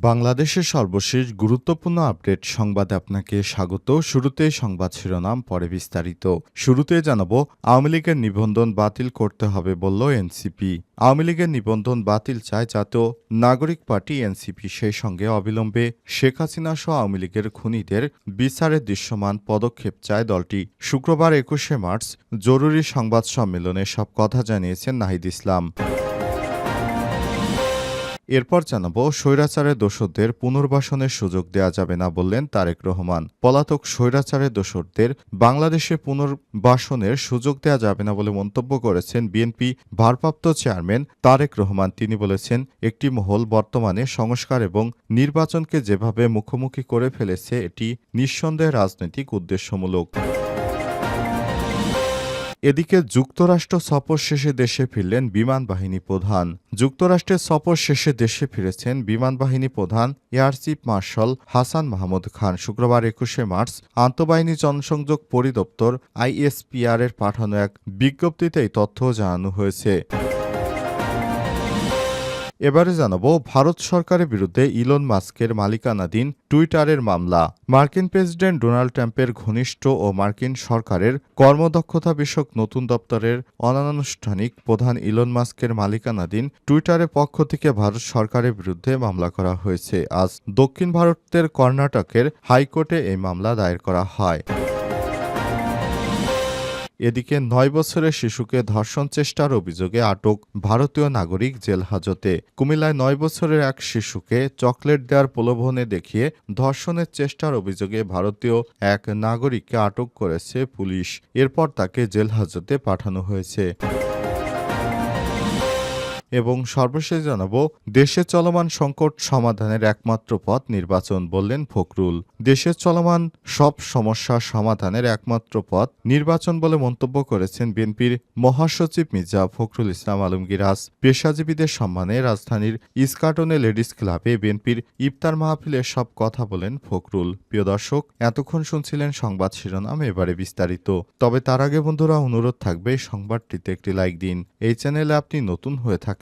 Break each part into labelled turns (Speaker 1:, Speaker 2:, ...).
Speaker 1: বাংলাদেশের সর্বশেষ গুরুত্বপূর্ণ আপডেট সংবাদে আপনাকে স্বাগত। শুরুতে সংবাদ শিরোনাম, পরে বিস্তারিত। শুরুতে জানাব, আওয়ামী লীগের নিবন্ধন বাতিল করতে হবে বলল এনসিপি। আওয়ামী লীগের নিবন্ধন বাতিল চায় জাতীয় নাগরিক পার্টি এনসিপি। সেই সঙ্গে অবিলম্বে শেখ হাসিনা সহ আওয়ামী লীগের খুনিদের বিচারে দৃশ্যমান পদক্ষেপ চায় দলটি। শুক্রবার একুশে মার্চ জরুরি সংবাদ সম্মেলনে সব কথা জানিয়েছেন নাহিদ ইসলাম। এরপর জানাব স্বৈরাচারের দোষরদের পুনর্বাসনের সুযোগ দেওয়া যাবে না বললেন তারেক রহমান। পলাতক স্বৈরাচারের দোষরদের বাংলাদেশে পুনর্বাসনের সুযোগ দেওয়া যাবে না বলে মন্তব্য করেছেন বিএনপি ভারপ্রাপ্ত চেয়ারম্যান তারেক রহমান। তিনি বলেছেন, একটি মহল বর্তমানে সংস্কার এবং নির্বাচনকে যেভাবে মুখোমুখি করে ফেলেছে, এটি নিঃসন্দেহে রাজনৈতিক উদ্দেশ্যমূলক। এদিকে যুক্তরাষ্ট্র সফর শেষে দেশে ফিরলেন বিমান বাহিনী প্রধান। যুক্তরাষ্ট্রের সফর শেষে দেশে ফিরেছেন বিমান বাহিনী প্রধান air chief marshal Hasan Mahmud Khan. শুক্রবার একুশে মার্চ আন্তঃবাহিনী জনসংযোগ পরিদপ্তর আইএসপিআর এর পাঠানো এক বিজ্ঞপ্তিতে এই তথ্য জানানো হয়েছে। এবারে জানাব, ভারত সরকারের বিরুদ্ধে ইলন মাস্কের মালিকানাধীন টুইটারের মামলা। মার্কিন প্রেসিডেন্ট ডোনাল্ড ট্রাম্পের ঘনিষ্ঠ ও মার্কিন সরকারের কর্মদক্ষতা বিষয়ক নতুন দপ্তরের অনানুষ্ঠানিক প্রধান ইলন মাস্কের মালিকানাধীন টুইটারের পক্ষ থেকে ভারত সরকারের বিরুদ্ধে মামলা করা হয়েছে। আজ দক্ষিণ ভারতের কর্ণাটকের হাইকোর্টে এই মামলা দায়ের করা হয়। এদিকে নয় বছরের শিশুকে ধর্ষণ চেষ্টার অভিযোগে আটক ভারতীয় নাগরিক জেল হাজতে। কুমিল্লায় নয় বছরের এক শিশুকে চকলেট দেওয়ার প্রলোভনে দেখিয়ে ধর্ষণের চেষ্টার অভিযোগে ভারতীয় এক নাগরিককে আটক করেছে পুলিশ। এরপর তাকে জেল হাজতে পাঠানো হয়েছে। এবং সর্বশেষ জানাব, দেশে চলমান সংকট সমাধানের একমাত্র পথ নির্বাচন বললেন ফখরুল। দেশের চলমান সব সমস্যা সমাধানের একমাত্র পথ নির্বাচন বলে মন্তব্য করেছেন বিএনপির মহাসচিব মির্জা ফখরুল ইসলাম আলমগীর আজ পেশাজীবীদের সম্মানে রাজধানীর ইস্কাটনে লেডিস ক্লাবে বিএনপির ইফতার মাহফিলে সব কথা বলেন ফখরুল। প্রিয় দর্শক, এতক্ষণ শুনছিলেন সংবাদ শিরোনাম, এবারে বিস্তারিত। তবে তার আগে বন্ধুরা, অনুরোধ থাকবে সংবাদটিতে একটি লাইক দিন। এই চ্যানেলে আপনি নতুন হয়ে থাকলে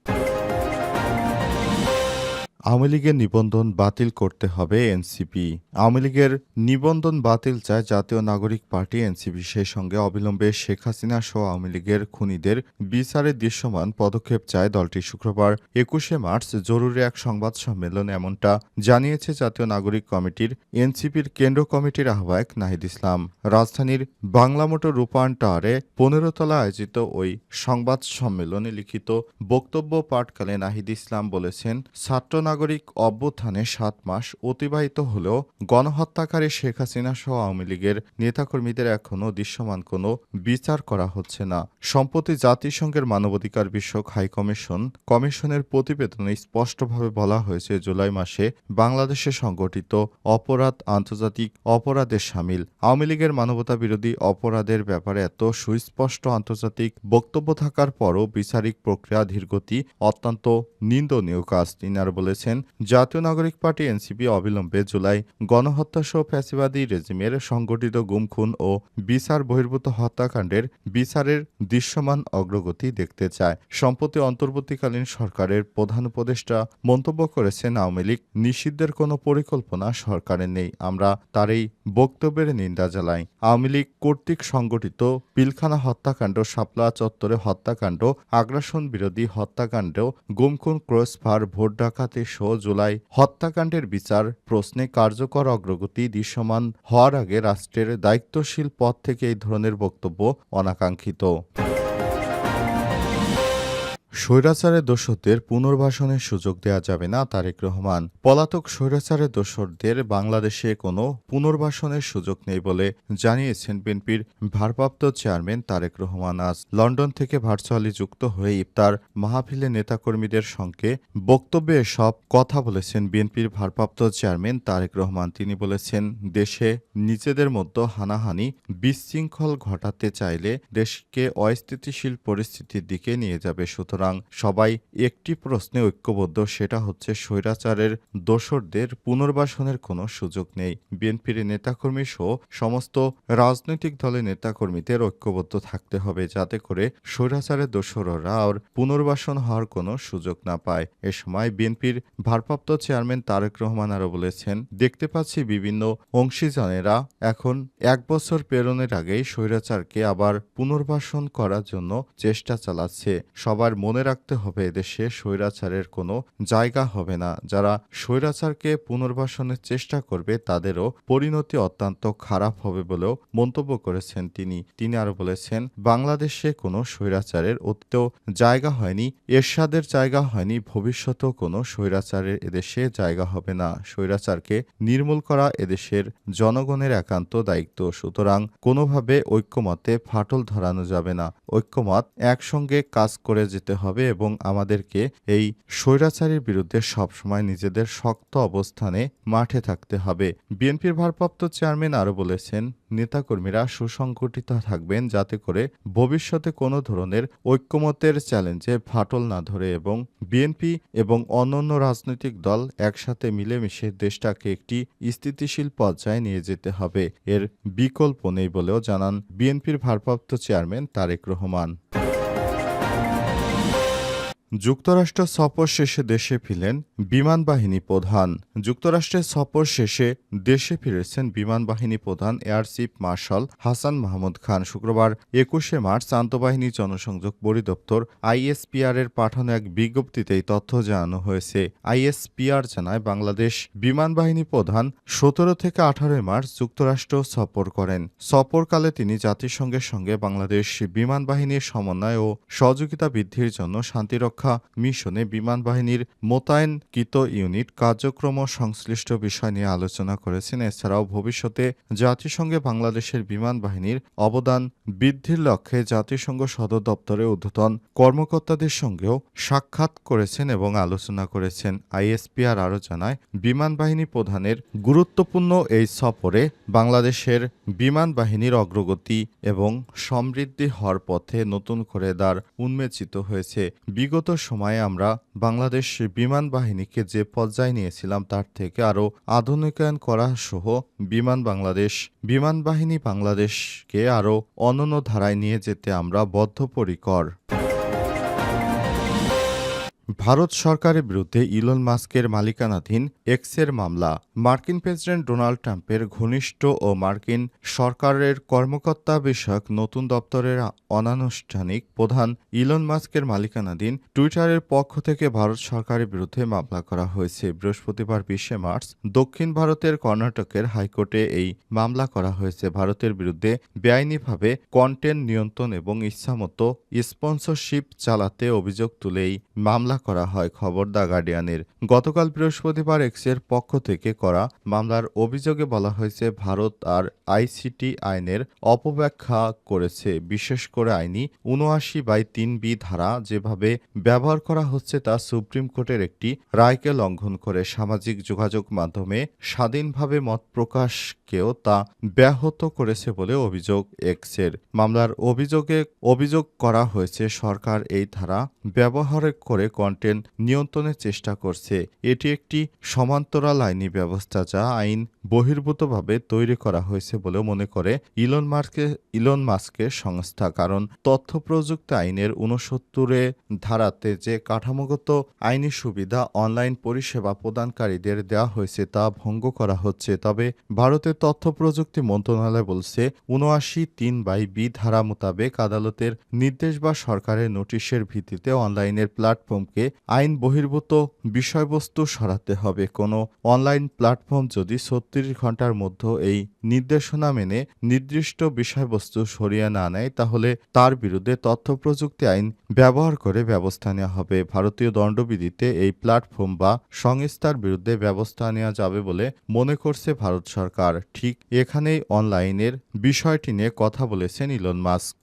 Speaker 1: আওয়ামী লীগের নিবন্ধন বাতিল করতে হবে এনসিপি। আওয়ামী লীগের নিবন্ধন বাতিল চায় জাতীয় নাগরিক পার্টি এনসিপি। সেই সঙ্গে অবিলম্বে শেখ হাসিনা সহ আওয়ামী লীগের খুনিদের বিচারে দৃশ্যমান পদক্ষেপ চায় দলটি। শুক্রবার একুশে মার্চ জরুরি এক সংবাদ সম্মেলন এমনটা জানিয়েছে জাতীয় নাগরিক কমিটির এনসিপির কেন্দ্র কমিটির আহ্বায়ক নাহিদ ইসলাম। রাজধানীর বাংলা মোটর রূপায়ণ টাওয়ারে পনেরো তলা আয়োজিত ওই সংবাদ সম্মেলনে লিখিত বক্তব্য পাঠকালে নাহিদ ইসলাম বলেছেন, ছাত্র নাগরিক অভ্যুত্থানে সাত মাস অতিবাহিত হলেও গণহত্যাকারী শেখ হাসিনা সহ আওয়ামী লীগের নেতাকর্মীদের এখনও দৃশ্যমান কোনো বিচার করা হচ্ছে না। সম্প্রতি জাতিসংঘের মানবাধিকার বিষয়ক হাইকমিশন কমিশনের প্রতিবেদনে স্পষ্টভাবে বলা হয়েছে, জুলাই মাসে বাংলাদেশে সংগঠিত অপরাধ আন্তর্জাতিক অপরাধের সামিল। আওয়ামী লীগের মানবতা বিরোধী অপরাধের ব্যাপারে এত সুস্পষ্ট আন্তর্জাতিক বক্তব্য থাকার পরও বিচারিক প্রক্রিয়া ধীরগতি অত্যন্ত নিন্দনীয় কাজ, তিনি আর বলেছেন। জাতীয় নাগরিক পার্টি এনসিপি অবিলম্বে জুলাই গণহত্যা সহ ফ্যাসিবাদী রেজিমের সংগঠিত গুমখুন ও বিচার বহির্ভূত হত্যাকাণ্ডের বিচারের দৃশ্যমান অগ্রগতি দেখতে চায়। সম্প্রতি অন্তর্বর্তীকালীন সরকারের প্রধান উপদেষ্টা মন্তব্য করেছেন, আওয়ামী লীগ নিষিদ্ধের কোনো পরিকল্পনা সরকারের নেই। আমরা তার এই বক্তব্যের নিন্দা জানাই। আওয়ামী লীগ কর্তৃক সংগঠিত পিলখানা হত্যাকাণ্ড, শাপলা চত্বরে হত্যাকাণ্ড, আগ্রাসন বিরোধী হত্যাকাণ্ড, গুমখুন, ক্রসফার, ভোট ডাকাতি সহ জুলাই হত্যাকাণ্ডের বিচার প্রশ্নে কার্যকর অগ্রগতি দৃশ্যমান হওয়ার আগে রাষ্ট্রের দায়িত্বশীল পদ থেকে এই ধরনের বক্তব্য অনাকাঙ্ক্ষিত। স্বৈরাচারের দোষরদের পুনর্বাসনের সুযোগ দেওয়া যাবে না, তারেক রহমান। পলাতক স্বৈরাচারের দোষরদের বাংলাদেশে কোনো পুনর্বাসনের সুযোগ নেই বলে জানিয়েছেন বিএনপির ভারপ্রাপ্ত চেয়ারম্যান তারেক রহমান। আজ লন্ডন থেকে ভার্চুয়ালি যুক্ত হয়ে ইফতার মাহফিলে নেতাকর্মীদের সঙ্গে বক্তব্যে সব কথা বলেছেন বিএনপির ভারপ্রাপ্ত চেয়ারম্যান তারেক রহমান। তিনি বলেছেন, দেশে নিজেদের মধ্যে হানাহানি বিশৃঙ্খল ঘটাতে চাইলে দেশকে অস্থিতিশীল পরিস্থিতির দিকে নিয়ে যাবে। সুতরাং সবাই একটি প্রশ্নে ঐক্যবদ্ধ, সেটা হচ্ছে স্বৈরাচারের দোসরদের পুনর্বাসনের কোনো সুযোগ নেই। বিএনপির নেতাকর্মী সহ সমস্ত রাজনৈতিক দলের নেতাকর্মীদের ঐক্যবদ্ধ থাকতে হবে যাতে করে স্বৈরাচারের দোসররা আর পুনর্বাসন হওয়ার কোনো সুযোগ না পায়। এ সময় বিএনপির ভারপ্রাপ্ত চেয়ারম্যান তারেক রহমান আরও বলেছেন, দেখতে পাচ্ছি বিভিন্ন অংশীজনেরা এখন এক বছর প্রেরণের আগেই স্বৈরাচারকে আবার পুনর্বাসন করার জন্য চেষ্টা চালাচ্ছে। সবার মনে রাখতে হবে এদেশে স্বৈরাচারের কোনো জায়গা হবে না। যারা স্বৈরাচারকে পুনর্বাসনের চেষ্টা করবে, তাদেরও পরিণতি অত্যন্ত খারাপ হবে বলেও মন্তব্য করেছেন তিনি। তিনি আরও বলেছেন, বাংলাদেশে কোনো স্বৈরাচারের অতীতেও জায়গা হয়নি, এরশাদের জায়গা হয়নি, ভবিষ্যতেও কোনো স্বৈরাচারের এদেশে জায়গা হবে না। স্বৈরাচারকে নির্মূল করা এদেশের জনগণের একান্ত দায়িত্ব। সুতরাং কোনোভাবে ঐক্যমতে ফাটল ধরানো যাবে না। ঐক্যমত একসঙ্গে কাজ করে যেতে হবে এবং আমাদেরকে এই স্বৈরাচারের বিরুদ্ধে সবসময় নিজেদের শক্ত অবস্থানে মাঠে থাকতে হবে। বিএনপির ভারপ্রাপ্ত চেয়ারম্যান আরও বলেছেন, নেতাকর্মীরা সুসংগঠিত থাকবেন যাতে করে ভবিষ্যতে কোনো ধরনের ঐক্যমতের চ্যালেঞ্জে ফাটল না ধরে এবং বিএনপি এবং অন্যান্য রাজনৈতিক দল একসাথে মিলেমিশে দেশটাকে একটি স্থিতিশীল পর্যায়ে নিয়ে যেতে হবে। এর বিকল্প নেই বলেও জানান বিএনপির ভারপ্রাপ্ত চেয়ারম্যান তারেক রহমান। যুক্তরাষ্ট্র সফর শেষে দেশে ফিরলেন বিমান বাহিনী প্রধান। যুক্তরাষ্ট্রের সফর শেষে দেশে ফিরেছেন বিমান বাহিনী প্রধান air chief marshal Hasan Mahmud Khan. শুক্রবার একুশে মার্চ আন্তঃবাহিনী জনসংযোগ পরিদপ্তর আইএসপিআর এর পাঠানো এক বিজ্ঞপ্তিতে এই তথ্য জানানো হয়েছে। আইএসপিআর জানায়, বাংলাদেশ বিমান বাহিনী প্রধান সতেরো থেকে আঠারোই মার্চ যুক্তরাষ্ট্র সফর করেন। সফরকালে তিনি জাতিসংঘের সঙ্গে বাংলাদেশ বিমান বাহিনীর সমন্বয় ও সহযোগিতা বৃদ্ধির জন্য শান্তিরক্ষা মিশনে বিমান বাহিনীর মোতায়েনকৃত ইউনিট কার্যক্রম সংশ্লিষ্ট বিষয় নিয়ে আলোচনা করেছেন। এছাড়াও ভবিষ্যতে জাতিসংঘে বাংলাদেশের বিমান বাহিনীর অবদান বৃদ্ধির লক্ষ্যে জাতিসংঘ সদর দপ্তরে ঊর্ধ্বতন কর্মকর্তাদের সঙ্গেও সাক্ষাৎ করেছেন এবং আলোচনা করেছেন। আইএসপিআর আরও জানায় বিমান বাহিনী প্রধানের গুরুত্বপূর্ণ এই সফরে বাংলাদেশের বিমান বাহিনীর অগ্রগতি এবং সমৃদ্ধি হওয়ার পথে নতুন করে দ্বার উন্মেচিত হয়েছে। বিগত সময়ে আমরা বাংলাদেশ বিমান বাহিনীকে যে পর্যায়ে নিয়েছিলাম তার থেকে আরও আধুনিকায়ন করা সহ বিমান বাংলাদেশ, বিমান বাহিনী বাংলাদেশকে আরও অনন্য ধারায় নিয়ে যেতে আমরা বদ্ধপরিকর। ভারত সরকারের বিরুদ্ধে ইলন মাস্কের মালিকানাধীন এক্সের মামলা। মার্কিন প্রেসিডেন্ট ডোনাল্ড ট্রাম্পের ঘনিষ্ঠ ও মার্কিন সরকারের কর্মকর্তা বিষয়ক নতুন দপ্তরের অনানুষ্ঠানিক প্রধান ইলন মাস্কের মালিকানাধীন টুইটারের পক্ষ থেকে ভারত সরকারের বিরুদ্ধে মামলা করা হয়েছে। বৃহস্পতিবার বিশে মার্চ দক্ষিণ ভারতের কর্ণাটকের হাইকোর্টে এই মামলা করা হয়েছে। ভারতের বিরুদ্ধে বেআইনিভাবে কন্টেন্ট নিয়ন্ত্রণ এবং ইচ্ছামতো স্পন্সরশিপ চালাতে অভিযোগ তুলেই মামলা করা হয় খবর দ্য গার্ডিয়ানের। গতকাল বৃহস্পতিবার এক্সের পক্ষ থেকে করা মামলার অভিযোগে বলা হয়েছে, ভারত আর আইসিটি আইনের অপব্যাখ্যা করেছে। বিশেষ করে আইনি উনআশি বাই তিন বি ধারা যেভাবে ব্যবহার করা হচ্ছে তা সুপ্রিম কোর্টের একটি রায়কে লঙ্ঘন করে। সামাজিক যোগাযোগ মাধ্যমে স্বাধীনভাবে মত প্রকাশকেও তা ব্যাহত করেছে বলে অভিযোগ এক্সের। মামলার অভিযোগে অভিযোগ করা হয়েছে, সরকার এই ধারা ব্যবহার করে কন্টেন্ট নিয়ন্ত্রণের চেষ্টা করছে। এটি একটি সমান্তরাল আইনি ব্যবস্থা যা আইন বহির্ভূতভাবে তৈরি করা হয়েছে বলে মনে করে ইলন মার্কে ইলন মাস্কের সংস্থা। কারণ তথ্য প্রযুক্তি আইনের উনসত্তরে ধারাতে যে কাঠামোগত আইনি সুবিধা অনলাইন পরিষেবা প্রদানকারীদের দেওয়া হয়েছে তা ভঙ্গ করা হচ্ছে। তবে ভারতের তথ্য প্রযুক্তি মন্ত্রণালয় বলছে উনআশি তিন বাই বি ধারা মোতাবেক আদালতের নির্দেশ বা সরকারের নোটিশের ভিত্তিতে অনলাইনের প্ল্যাটফর্ম প্ল্যাটফর্মকে আইন বহির্ভূত বিষয়বস্তু সরাতে হবে। কোনো অনলাইন প্ল্যাটফর্ম যদি ছত্রিশ ঘণ্টার মধ্যে এই নির্দেশনা মেনে নির্দিষ্ট বিষয়বস্তু সরিয়ে না নেয়, তাহলে তার বিরুদ্ধে তথ্য প্রযুক্তি আইন ব্যবহার করে ব্যবস্থা নেওয়া হবে। ভারতীয় দণ্ডবিধিতে এই প্ল্যাটফর্ম বা সংস্থার বিরুদ্ধে ব্যবস্থা নেওয়া যাবে বলে মনে করছে ভারত সরকার। ঠিক এখানেই অনলাইনের বিষয়টি নিয়ে কথা বলেছেন ইলন মাস্ক।